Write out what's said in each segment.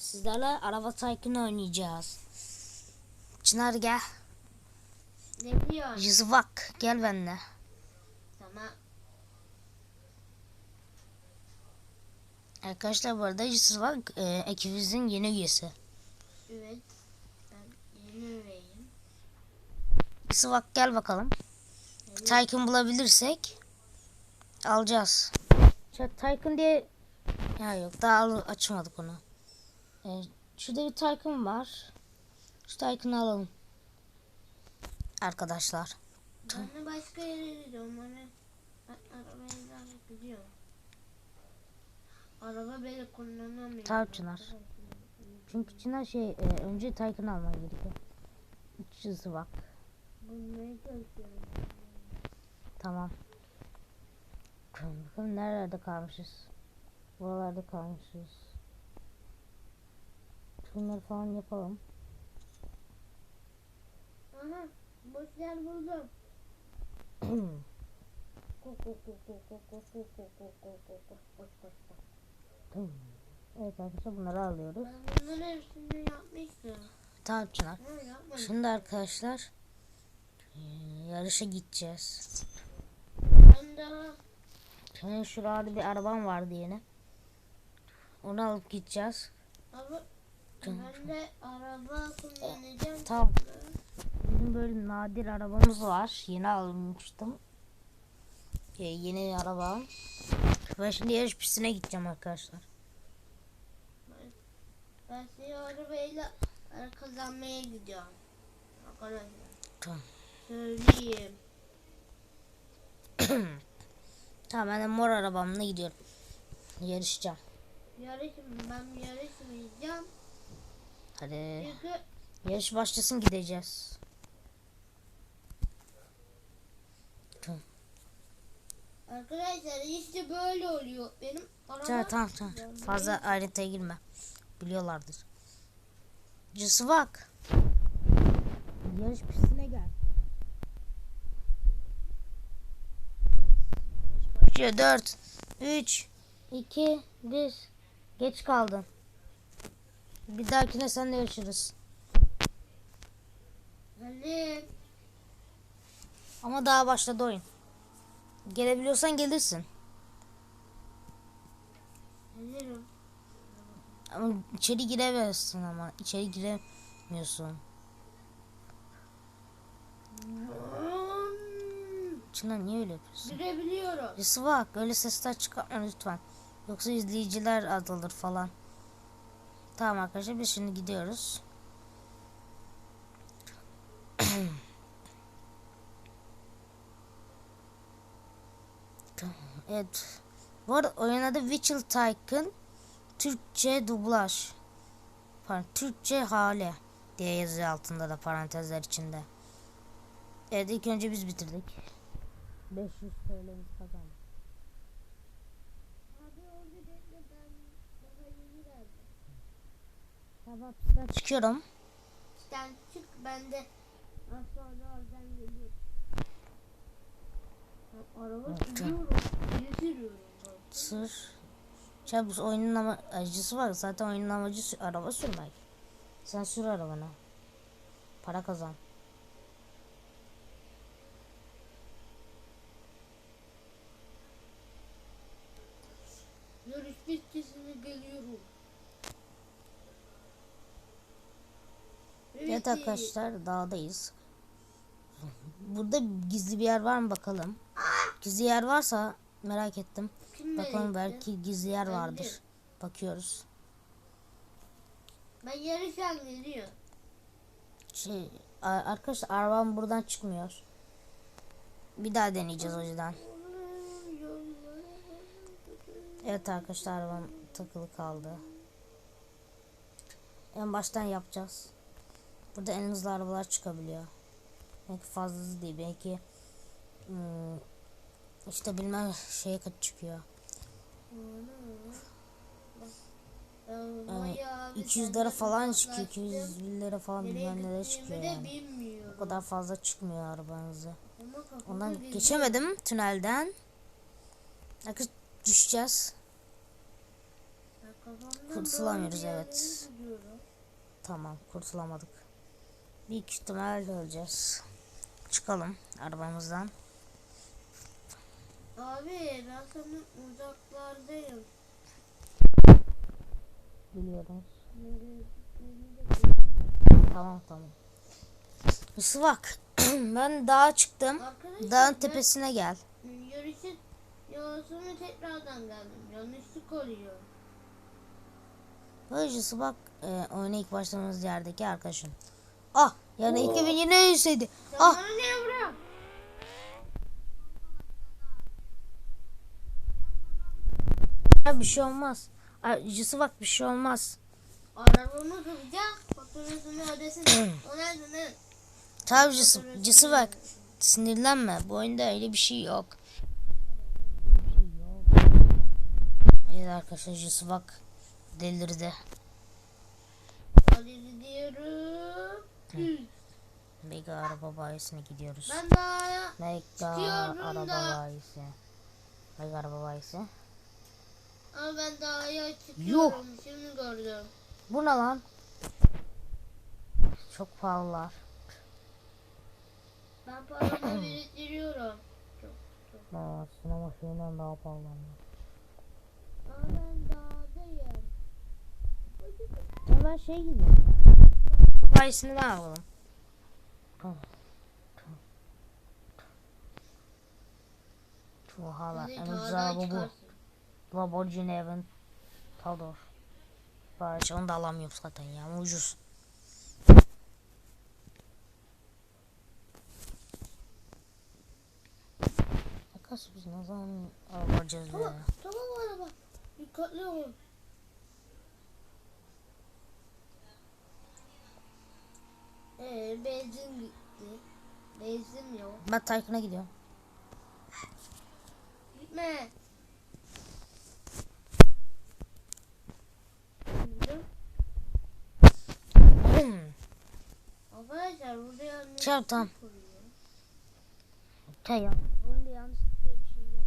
Sizlerle araba Tycoon oynayacağız. Çınar gel. Ne biliyorsun? Yızvak gel benimle. Tamam. Arkadaşlar bu arada Yızvak e, ekibimizin yeni üyesi. Evet. Ben yeni üyeyim. Yızvak gel bakalım. Tycoon bulabilirsek alacağız. Tycoon diye ya yok daha açmadık onu. E, şurada bir Tycoon var. Şu Tycoon'u alalım. Arkadaşlar. Ben başka yere gidiyorum. Hani arabayı daha biliyorum. Araba böyle kullanamıyorum. Tamam Çınar. Çünkü Çınar şey e, önce Tycoon alman gerekiyor. Üç. Bulmaya çalışıyorum. Tamam. Bakalım nerelerde kalmışız. Buralarda kalmışız bunları falan yapalım. Aha boş yer buldum. Evet arkadaşlar bunları alıyoruz. Bunların hepsini yapmıştım. Tamam Çınar. Şimdi arkadaşlar yarışa gideceğiz. Ben daha... Şurada bir araban vardı yeni. Onu alıp gideceğiz. Abi ama ben de araba kullanacağım. Tamam. Bizim böyle nadir arabamız var. Yeni almıştım. Ee, yeni araba. Ben şimdi yarış pistine gideceğim arkadaşlar. Ben seni arabayla e, kazanmaya gidiyorum. Arkadaşlar. Tamam. Söyleyeyim. Tamam ben de mor arabamla gidiyorum. Yarışacağım. Yarışım ben yarışmayacağım. Hadi yarış başlasın gideceğiz. arkadaşlar işte böyle oluyor. Benim araba Tamam tamam tamam. Fazla ayrıntıya girme. Biliyorlardır. Cısı bak. Yarış pistine gel. Başlıyor 4 3 2 1 Geç kaldın. Bir dahakine seninle görüşürüz. Halim. Ama daha başladı oyun. Gelebiliyorsan gelirsin. Gelirim. Ama içeri giremezsin ama. içeri giremiyorsun. Çınar niye öyle yapıyorsun? Girebiliyorum. Birisi bak öyle sesler çıkartma lütfen. Yoksa izleyiciler azalır falan. Tamam arkadaşlar biz şimdi gidiyoruz. Evet. Bu arada oyun adı Witcher Tycoon. Türkçe dublaj. Pardon, Türkçe hale diye yazıyor altında da parantezler içinde. Evet ilk önce biz bitirdik. 500 TL'miz kazandık. Abi orada bekle ben daha yeni geldim. Sabah pistten çıkıyorum. Sen çık ben de az sonra oradan geliyorum. Araba sürüyorum. Getiriyorum. Sır. Şey bu oyunun ama acısı var. Zaten oyunun amacı sü- araba sürmek. Sen sür arabanı. Para kazan. Yarış bittisine geliyorum. Evet arkadaşlar dağdayız. Burada gizli bir yer var mı bakalım. Gizli yer varsa merak ettim. Kim Bakalım belki gizli yer vardır. Bakıyoruz. Ben yarışan geliyor. Şey arkadaşlar arabam buradan çıkmıyor. Bir daha deneyeceğiz o yüzden. Evet arkadaşlar arabam takılı kaldı. En baştan yapacağız. Burada en hızlı arabalar çıkabiliyor. Belki fazla hızlı değil. Belki hmm, işte bilmem şeye kaç çıkıyor. Bayağı bir 200 lira falan çıkıyor. uzaklaştım. 200 lira falan bilmem nelere çıkıyor yani. O kadar fazla çıkmıyor arabanızı. Ondan geçemedim tünelden. Arkadaşlar düşeceğiz. Kurtulamıyoruz, evet. Tamam kurtulamadık. Büyük ihtimalle öleceğiz. Çıkalım arabamızdan. Abi ben sana uzaklardayım. Biliyorum. Tamam tamam. Bak. ben dağa çıktım. Arkadaşlar Dağın tepesine gel. yarışın yolculuğuna tekrardan geldim. Yanlışlık oluyor. Böyle Yusuf bak. E, oyuna ilk başladığımız yerdeki arkadaşın. Ah yani 2000 yine yükseydi. Sen Ah bir şey olmaz. Yusuf bak bir şey olmaz. Arabamı kıracak. Faturasını ödesin. o ne ne? Tabii Yusuf, Yusuf bak. Sinirlenme. Bu oyunda öyle bir şey yok. Evet arkadaşlar Yusuf bak. Delirdi. Hadi gidiyorum. Mega araba bayisine gidiyoruz. Ben daha Mega araba da. bayisi. Mega araba bayisi. ama ben daha çıkıyorum. Şimdi gördüm. Bu ne lan? Çok pahalılar. Ben paramı biriktiriyorum. Çok çok. Aa, sinema şeyinden daha pahalı. Ama ben dağdayım. Ya ben şey gidiyorum. Bayisini ne alalım? Dağdan araba bu. çıkarsın. Lamborghini Aventador. Barış onu da alamıyorum zaten ya ama ucuz. Arkadaşlar biz ne zaman araba alacağız Tamam, ya? tamam araba. Dikkatli olun. Ee, benzin gitti. Benzin yok. Ben Tayfun'a gidiyorum. Gitme. Arkadaşlar burada yanlış Çal tamam. Oyunda yanlış diye bir şey yok.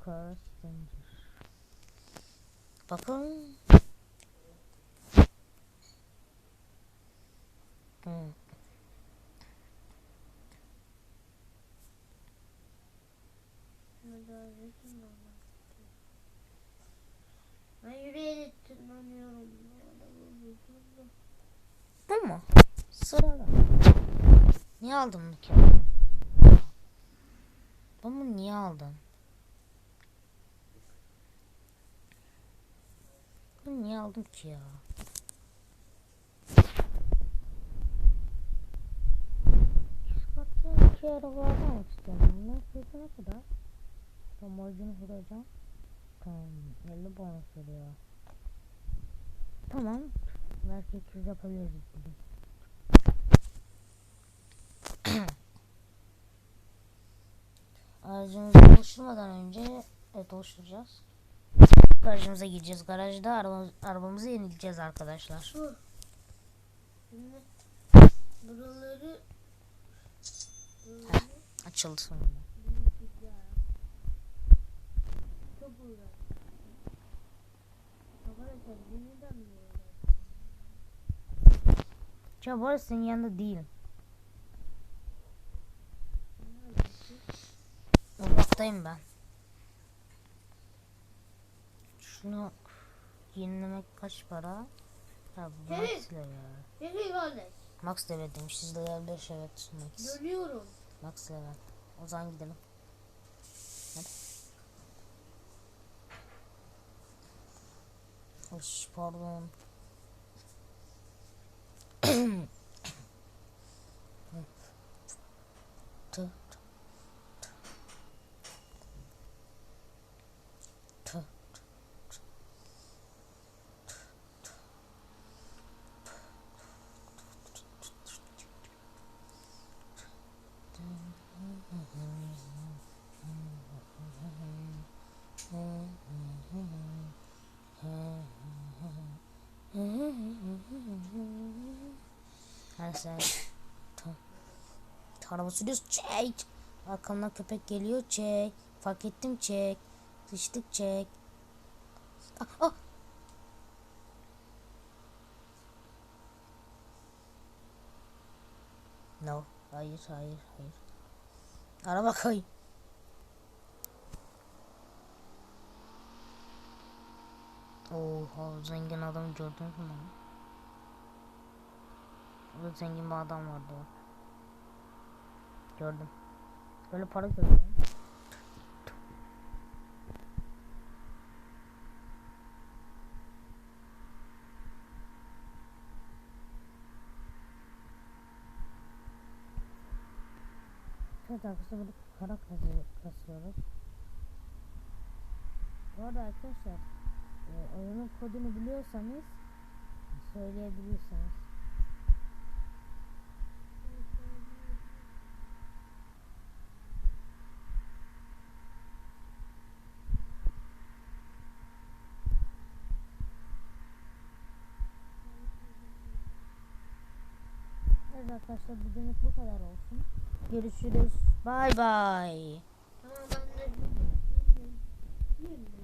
Stranger. Bakın. Hı. Şunu da öğretin bana. Ben yürüyerek tırmanıyorum. Bu araba bozuldu. Bu mu? Sırada. Niye bunu ki? Bunu niye aldın? Bunu niye aldım ki ya? Çıkarttığım iki araba almak istiyorum. Ne fiyatı ne kadar? Lamborghini vuracağım. Tamam. 50 bonus veriyor. Tamam. Belki 200 yapabiliriz Aracımızı oluşturmadan önce evet oluşturacağız. Garajımıza gireceğiz. Garajda arabamız, arabamızı yenileyeceğiz arkadaşlar. Buraları buraları Açıldı sonunda. Ya bu arada senin yanında değilim. Uzaktayım ben. Şunu yenilemek kaç para? Ya bu. Max level. Peki kardeş. Max level demiş. Siz de level 5 evet. Max. Dönüyorum. Max level. O zaman gidelim. Hadi. Hoş pardon. Tı, Tamam. Araba sürüyoruz. Çek. Arkamdan köpek geliyor. Çek. Fark ettim çek. Sıçtık çek. Ah, ah. No. Hayır hayır hayır. Araba koy. Oha zengin adam gördünüz mü? Burada zengin bir adam vardı. Gördüm. Böyle para görüyorum. Evet arkadaşlar burada para kasıyoruz. Bu arada arkadaşlar e, oyunun kodunu biliyorsanız söyleyebilirsiniz. Evet arkadaşlar bugünlük bu kadar olsun. Görüşürüz. Bay bay. Tamam ben de.